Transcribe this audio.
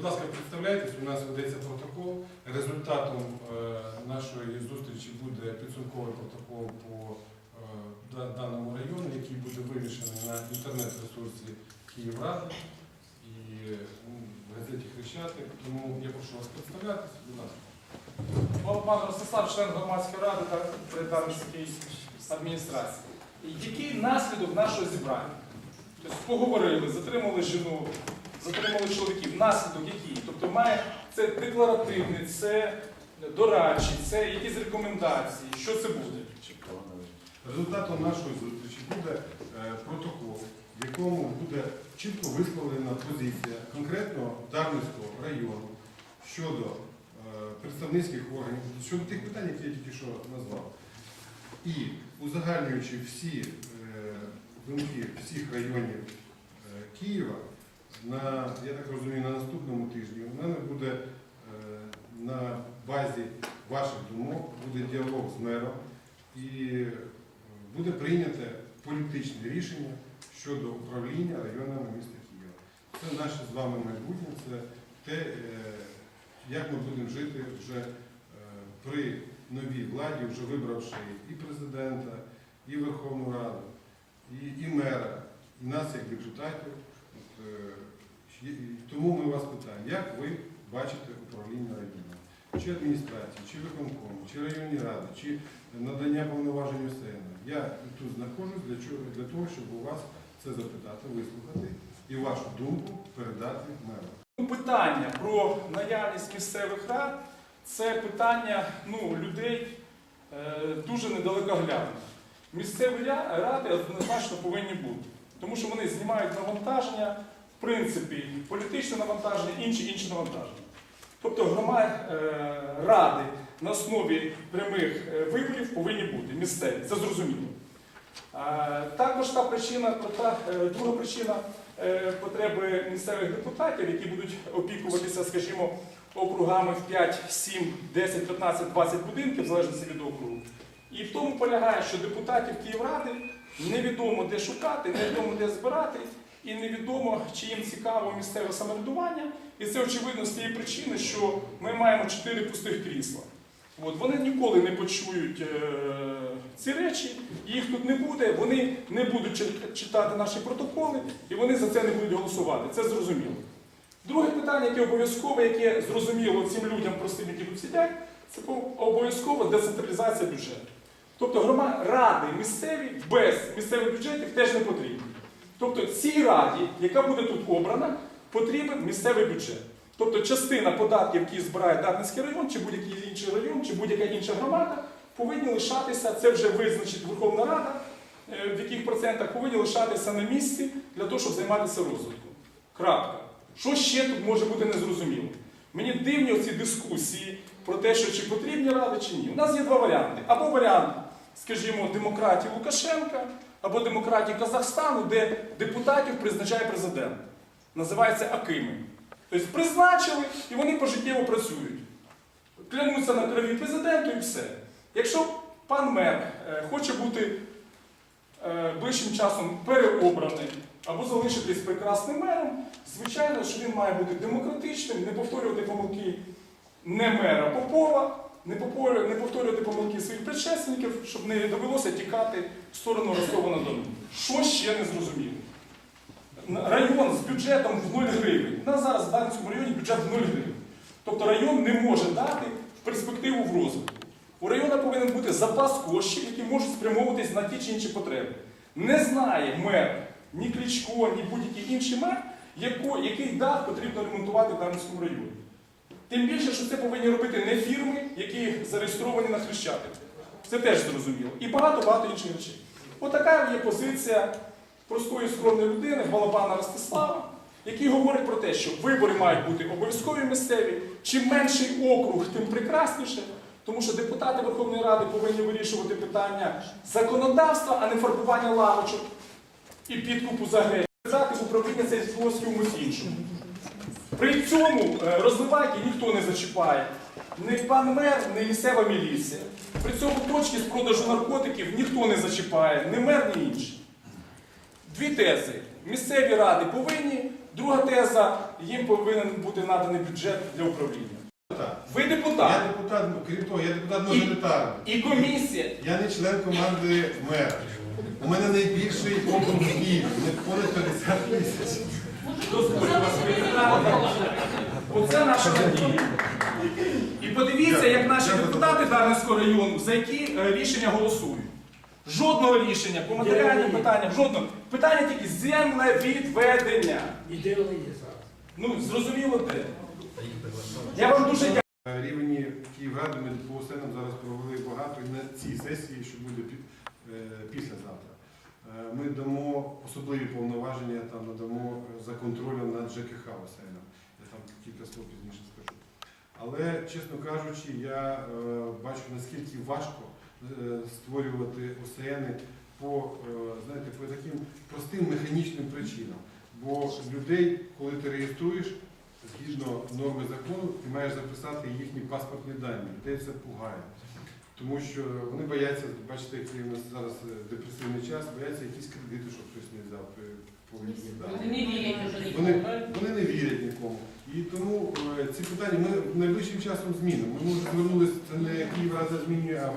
Будь ласка, представляйтесь, у нас ведеться протокол. Результатом е, нашої зустрічі буде підсумковий протокол по е, даному району, який буде вивішений на інтернет-ресурсі Київради і ну, в газеті Хрещатик. Тому я прошу вас представлятися, будь ласка. Пан Ростислав, член громадської ради та Дарницької адміністрації. Який наслідок нашого зібрання? Тобто поговорили, затримали жінок, затримали чоловіків. Наслідок який? Тобто має це декларативний, це дорадчий, це якісь рекомендації. Що це буде? Результатом нашої зустрічі буде е, протокол, в якому буде чітко висловлена позиція конкретно Дарницького району щодо е, представницьких органів, щодо тих питань, які я тільки що назвав. І узагальнюючи всі е, думки всіх районів Києва, на, я так розумію, на наступному тижні у мене буде е, на базі ваших думок буде діалог з мером і буде прийняте політичне рішення щодо управління районами міста Києва. Це наше з вами майбутнє, це те, е, як ми будемо жити вже е, при новій владі, вже вибравши і президента, і Верховну Раду, і, і мера, і нас як депутатів. От, е, Тому ми вас питаємо, як ви бачите управління районом? Чи адміністрації, чи виконком, чи районні ради, чи надання повноважень ОСН. Я тут знаходжусь для, чого, для того, щоб у вас це запитати, вислухати і вашу думку передати меру. Ну, Питання про наявність місцевих рад це питання ну, людей е, дуже недалекоглядних. Місцеві ради однозначно повинні бути, тому що вони знімають навантаження, в принципі, політичне навантаження, інші інші навантаження. Тобто грома е, ради на основі прямих е, виборів повинні бути місцеві, це зрозуміло. Е, Також та причина, та, друга причина потреби місцевих депутатів, які будуть опікуватися, скажімо, округами в 5, 7, 10, 15, 20 будинків, в залежності від округу. І в тому полягає, що депутатів Київради невідомо де шукати, невідомо де збирати, і невідомо, чи їм цікаво місцеве самоврядування. І це очевидно з тієї причини, що ми маємо 4 пустих крісла. От, вони ніколи не почують е, ці речі, їх тут не буде, вони не будуть чит- читати наші протоколи і вони за це не будуть голосувати. Це зрозуміло. Друге питання, яке обов'язкове, яке зрозуміло цим людям простим, які тут сидять, це обов'язково децентралізація бюджету. Тобто ради місцеві без місцевих бюджетів теж не потрібні. Тобто цій раді, яка буде тут обрана, потрібен місцевий бюджет. Тобто частина податків, які збирає Дарницький район, чи будь-який інший район, чи будь-яка інша громада, повинні лишатися, це вже визначить Верховна Рада, е, в яких процентах повинні лишатися на місці для того, щоб займатися розвитком. Крапка. Що ще тут може бути незрозуміло? Мені дивні оці дискусії про те, що чи потрібні ради, чи ні. У нас є два варіанти. Або варіант, скажімо, демократії Лукашенка, або демократії Казахстану, де депутатів призначає президент. Називається Акими. Тобто призначили і вони пожиттєво працюють. Клянуться на крові президенту і все. Якщо пан мер е, хоче бути е, ближчим часом переобраний або залишитись прекрасним мером, звичайно, що він має бути демократичним, не повторювати помилки не мера Попова, не повторювати, помилки своїх предшественників, щоб не довелося тікати в сторону Ростова на Дону. Що ще не зрозуміло? Район з бюджетом в 0 гривень. У нас зараз в Дарницькому районі бюджет в 0 гривень. Тобто район не може дати перспективу в розвитку. У району повинен бути запас коштів, які можуть спрямовуватись на ті чи інші потреби. Не знає мер, ні Кличко, ні будь-який інший мер, який дах потрібно ремонтувати в Дарницькому районі. Тим більше, що це повинні робити не фірми, які зареєстровані на Хрещатику. Це теж зрозуміло. І багато-багато інших речей. Отака є позиція простої скромної людини, Балабана Ростислава, який говорить про те, що вибори мають бути обов'язкові місцеві. Чим менший округ, тим прекрасніше. Тому що депутати Верховної Ради повинні вирішувати питання законодавства, а не фарбування лавочок і підкупу за. Сказати управління це в чомусь іншому. При цьому е, розливайки ніхто не зачіпає. Ні пан мер, ні місцева міліція. При цьому точки з продажу наркотиків ніхто не зачіпає, ні мер, ні інший. Дві тези. Місцеві ради повинні. Друга теза їм повинен бути наданий бюджет для управління. Ви Я депутат депутат, ну, крім того, я депутат мажоритарний. і комісія. Я не член команди мера. У мене найбільший округ в Києві, не понад 50 тисяч. Оце наша надія. І подивіться, як наші депутати Дарницького району за які е, рішення голосують. Жодного рішення по матеріальним питанням, жодного. Питання тільки землевідведення. І де вони є зараз? Ну, зрозуміло де. Я вам дуже дякую. На рівні Київради ми по ОСНам зараз провели багато і на цій сесії, що буде під, е, післязавтра. Е, Ми дамо особливі повноваження, там надамо за контролем над ЖКХ ОСНом. Я там кілька слов пізніше скажу. Але, чесно кажучи, я е, бачу, наскільки важко е, створювати ОСНи по, е, знаєте, по таким простим механічним причинам. Бо людей, коли ти реєструєш, згідно норми закону, ти маєш записати їхні паспортні дані. Людей це пугає. Тому що вони бояться, бачите, який у нас зараз е, депресивний час, бояться якісь кредити, щоб хтось не взяв при. Вони не вірять Вони, вони не вірять нікому. І тому е, ці питання ми найближчим часом змінимо. Ми може звернулися, це не Київрада змінює, а